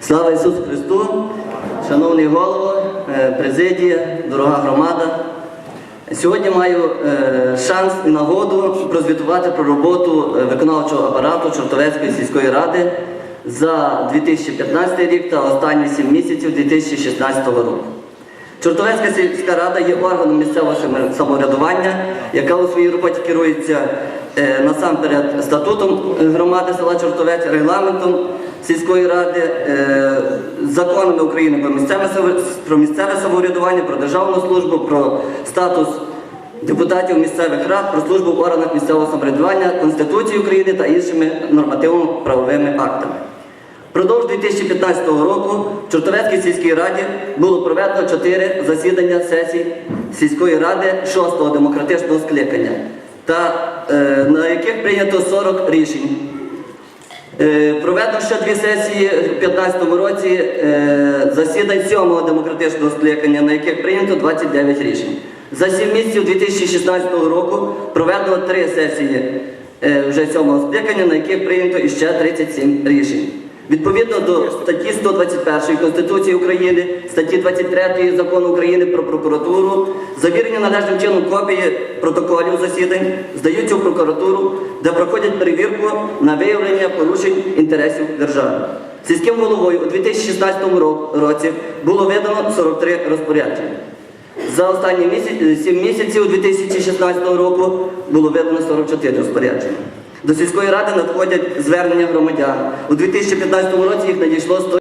Слава Ісусу Христу! Шановний голово, е, президія, дорога громада. Сьогодні маю е, шанс і нагоду прозвітувати про роботу е, виконавчого апарату Чортовецької сільської ради за 2015 рік та останні 7 місяців 2016 року. Чортовецька сільська рада є органом місцевого самоврядування, яка у своїй роботі керується е, насамперед статутом громади села Чортовець, регламентом сільської ради, е, законами України про місцеве, про місцеве самоврядування, про державну службу, про статус депутатів місцевих рад, про службу в органах місцевого самоврядування, Конституції України та іншими нормативно-правовими актами. Впродовж 2015 року в Чортовецькій сільській раді було проведено чотири засідання сесій сільської ради 6-го демократичного скликання, та, е, на яких прийнято 40 рішень. Е, Проведено ще дві сесії в 2015 році е, засідань 7-го демократичного скликання, на яких прийнято 29 рішень. За 7 місяців 2016 року проведено три сесії е, вже 7-го скликання, на яких прийнято іще 37 рішень. Відповідно до статті 121 Конституції України, статті 23 Закону України про прокуратуру, завірені належним чином копії протоколів засідань здаються в прокуратуру, де проходять перевірку на виявлення порушень інтересів держави. Сільським головою у 2016 році було видано 43 розпорядження. За останні місяці, 7 місяців 2016 року було видано 44 розпорядження. До сільської ради надходять звернення громадян. У 2015 році їх надійшло 100